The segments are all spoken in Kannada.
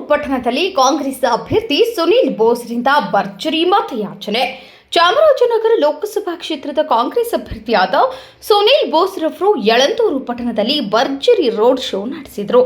ಪಟ್ಟಣದಲ್ಲಿ ಕಾಂಗ್ರೆಸ್ ಅಭ್ಯರ್ಥಿ ಸುನೀಲ್ ಬೋಸ್ರಿಂದ ಭರ್ಜರಿ ಮತಯಾಚನೆ. ಚಾಮರಾಜನಗರ ಲೋಕಸಭಾ ಕ್ಷೇತ್ರದ ಕಾಂಗ್ರೆಸ್ ಅಭ್ಯರ್ಥಿಯಾದ ಸುನೀಲ್ ಬೋಸ್ ರವರು ಯಳಂದೂರು ಪಟ್ಟಣದಲ್ಲಿ ಭರ್ಜರಿ ರೋಡ್ ಶೋ ನಡೆಸಿದರು.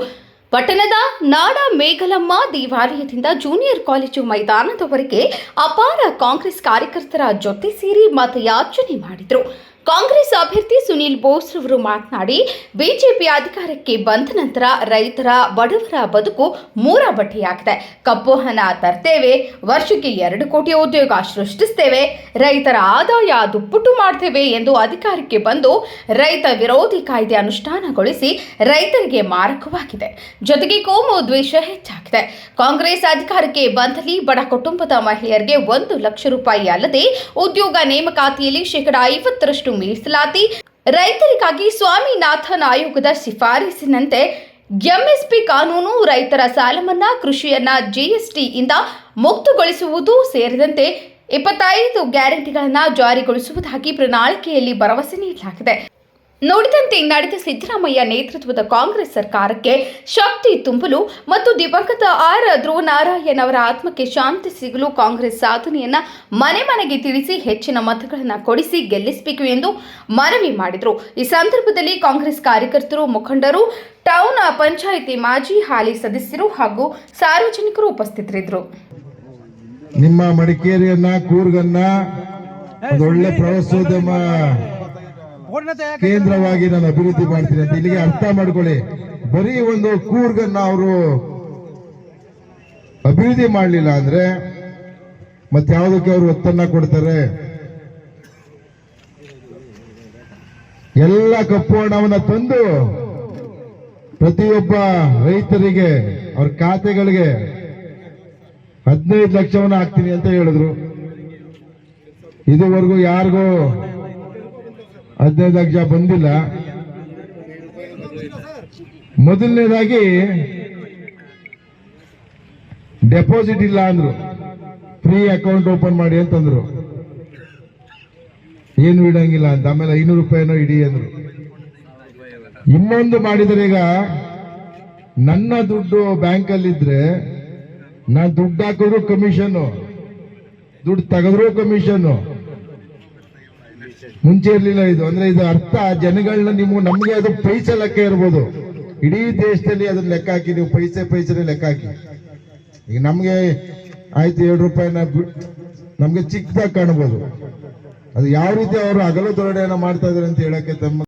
ಪಟ್ಟಣದ ನಾಡ ಮೇಘಲಮ್ಮ ದೇವಾಲಯದಿಂದ ಜೂನಿಯರ್ ಕಾಲೇಜು ಮೈದಾನದವರೆಗೆ ಅಪಾರ ಕಾಂಗ್ರೆಸ್ ಕಾರ್ಯಕರ್ತರ ಜೊತೆ ಸೇರಿ ಮತಯಾಚನೆ ಮಾಡಿದರು. ಕಾಂಗ್ರೆಸ್ ಅಭ್ಯರ್ಥಿ ಸುನೀಲ್ ಬೋಸ್ ಅವರು ಮಾತನಾಡಿ, ಬಿಜೆಪಿ ಅಧಿಕಾರಕ್ಕೆ ಬಂದ ನಂತರ ರೈತರ ಬಡವರ ಬದುಕು ಮೂರ ಬಟ್ಟೆಯಾಗಿದೆ ಕಪ್ಪು ಹಣ ತರ್ತೇವೆ, ವರ್ಷಕ್ಕೆ ಎರಡು ಕೋಟಿ ಉದ್ಯೋಗ ಸೃಷ್ಟಿಸ್ತೇವೆ, ರೈತರ ಆದಾಯ ದುಪ್ಪಟ್ಟು ಮಾಡ್ತೇವೆ ಎಂದು ಅಧಿಕಾರಕ್ಕೆ ಬಂದು ರೈತ ವಿರೋಧಿ ಕಾಯ್ದೆ ಅನುಷ್ಠಾನಗೊಳಿಸಿ ರೈತರಿಗೆ ಮಾರಕವಾಗಿದೆ. ಜೊತೆಗೆ ಕೋಮು ದ್ವೇಷ ಹೆಚ್ಚಾಗಿದೆ. ಕಾಂಗ್ರೆಸ್ ಅಧಿಕಾರಕ್ಕೆ ಬಂದಲ್ಲಿ ಬಡ ಕುಟುಂಬದ ಮಹಿಳೆಯರಿಗೆ ಒಂದು ಲಕ್ಷ ರೂಪಾಯಿ ಅಲ್ಲದೆ ಉದ್ಯೋಗ ನೇಮಕಾತಿಯಲ್ಲಿ ಶೇಕಡಾ ಐವತ್ತರಷ್ಟು ಮೀಸಲಾತಿ. ರೈತರಿಗಾಗಿ ಸ್ವಾಮಿನಾಥನ್ ಆಯೋಗದ ಶಿಫಾರಸಿನಂತೆ ಎಂಎಸ್ಪಿ ಕಾನೂನು ರೈತರ ಸಾಲಮನ್ನಾ ಕೃಷಿಯನ್ನ ಜಿಎಸ್ಟಿಯಿಂದ ಮುಕ್ತಗೊಳಿಸುವುದು ಸೇರಿದಂತೆ ಇಪ್ಪತ್ತೈದು ಗ್ಯಾರಂಟಿಗಳನ್ನು ಜಾರಿಗೊಳಿಸುವುದಾಗಿ ಪ್ರಣಾಳಿಕೆಯಲ್ಲಿ ಭರವಸೆ ನೀಡಲಾಗಿದೆ. ನುಡಿದಂತೆ ನಡೆದ ಸಿದ್ದರಾಮಯ್ಯ ನೇತೃತ್ವದ ಕಾಂಗ್ರೆಸ್ ಸರ್ಕಾರಕ್ಕೆ ಶಕ್ತಿ ತುಂಬಲು ಮತ್ತು ದಿವಂಗತ ಆರ್ ಧ್ರುವನಾರಾಯಣ್ ಅವರ ಆತ್ಮಕ್ಕೆ ಶಾಂತಿ ಸಿಗಲು ಕಾಂಗ್ರೆಸ್ ಸಾಧನೆಯನ್ನ ಮನೆ ಮನೆಗೆ ತಿಳಿಸಿ ಹೆಚ್ಚಿನ ಮತಗಳನ್ನು ಕೊಡಿಸಿ ಗೆಲ್ಲಿಸಬೇಕು ಎಂದು ಮನವಿ ಮಾಡಿದರು. ಈ ಸಂದರ್ಭದಲ್ಲಿ ಕಾಂಗ್ರೆಸ್ ಕಾರ್ಯಕರ್ತರು, ಮುಖಂಡರು, ಟೌನ್ ಪಂಚಾಯಿತಿ ಮಾಜಿ ಹಾಲಿ ಸದಸ್ಯರು ಹಾಗೂ ಸಾರ್ವಜನಿಕರು ಉಪಸ್ಥಿತರಿದ್ದರು. ನಿಮ್ಮ ಮಡಿಕೇರಿಯನ್ನ, ಕೂರ್ಗನ್ನ ಒಳ್ಳೆ ಪ್ರವಾಸೋದ್ಯಮ ಕೇಂದ್ರವಾಗಿ ನಾನು ಅಭಿವೃದ್ಧಿ ಮಾಡ್ತೀನಿ ಅಂತ ಇಲ್ಲಿಗೆ ಅರ್ಥ ಮಾಡ್ಕೊಳ್ಳಿ. ಬರೀ ಒಂದು ಕೂರ್ಗನ್ನ ಅವರು ಅಭಿವೃದ್ಧಿ ಮಾಡಲಿಲ್ಲ ಅಂದ್ರೆ ಮತ್ತೆ ಯಾವುದಕ್ಕೆ ಅವರು ಒತ್ತನ್ನ ಕೊಡ್ತಾರೆ? ಎಲ್ಲ ಕಪ್ಪು ಹಣವನ್ನ ತಂದು ಪ್ರತಿಯೊಬ್ಬ ರೈತರಿಗೆ, ಅವ್ರ ಖಾತೆಗಳಿಗೆ ಹದಿನೈದು ಲಕ್ಷವನ್ನ ಹಾಕ್ತೀನಿ ಅಂತ ಹೇಳಿದ್ರು. ಇದುವರೆಗೂ ಯಾರಿಗೂ ಹದಿನೈದು ಬಂದಿಲ್ಲ. ಮೊದಲನೇದಾಗಿ ಡೆಪಾಸಿಟ್ ಇಲ್ಲ ಅಂದ್ರು. ಫ್ರೀ ಅಕೌಂಟ್ ಓಪನ್ ಮಾಡಿ ಅಂತಂದ್ರು. ಏನು ಇಡಂಗಿಲ್ಲ ಅಂತ. ಆಮೇಲೆ ಐನೂರು ರೂಪಾಯಿನೋ ಇಡಿ ಅಂದ್ರು. ಇನ್ನೊಂದು ಮಾಡಿದರೆ ಈಗ ನನ್ನ ದುಡ್ಡು ಬ್ಯಾಂಕ್ ಅಲ್ಲಿ ಇದ್ರೆ ನಾ ದುಡ್ಡು ಹಾಕಿದ್ರು ಕಮಿಷನ್ ದುಡ್ಡು ತೆಗೆದ್ರು ಕಮಿಷನ್ ಮುಂಚೆ ಇರಲಿಲ್ಲ ಇದು. ಅಂದ್ರೆ ಇದು ಅರ್ಥ ಜನಗಳನ್ನ ನೀವು ನಮ್ಗೆ ಅದು ಪೈಸೆ ಲೆಕ್ಕ ಇರ್ಬೋದು. ಇಡೀ ದೇಶದಲ್ಲಿ ಅದನ್ನ ಲೆಕ್ಕ ಹಾಕಿ, ನೀವು ಪೈಸೆ ಪೈಸೆ ಲೆಕ್ಕ ಹಾಕಿ. ಈಗ ನಮ್ಗೆ ಆಯ್ತು ಎರಡು ರೂಪಾಯಿನ ನಮ್ಗೆ ಚಿಕ್ಕದಾಗಿ ಕಾಣ್ಬೋದು. ಅದು ಯಾವ ರೀತಿ ಅವರು ಹಗಲು ದೊರಡೆಯನ್ನ ಮಾಡ್ತಾ ಇದಾರೆ ಅಂತ ಹೇಳಕ್ಕೆ ತಮ್ಮ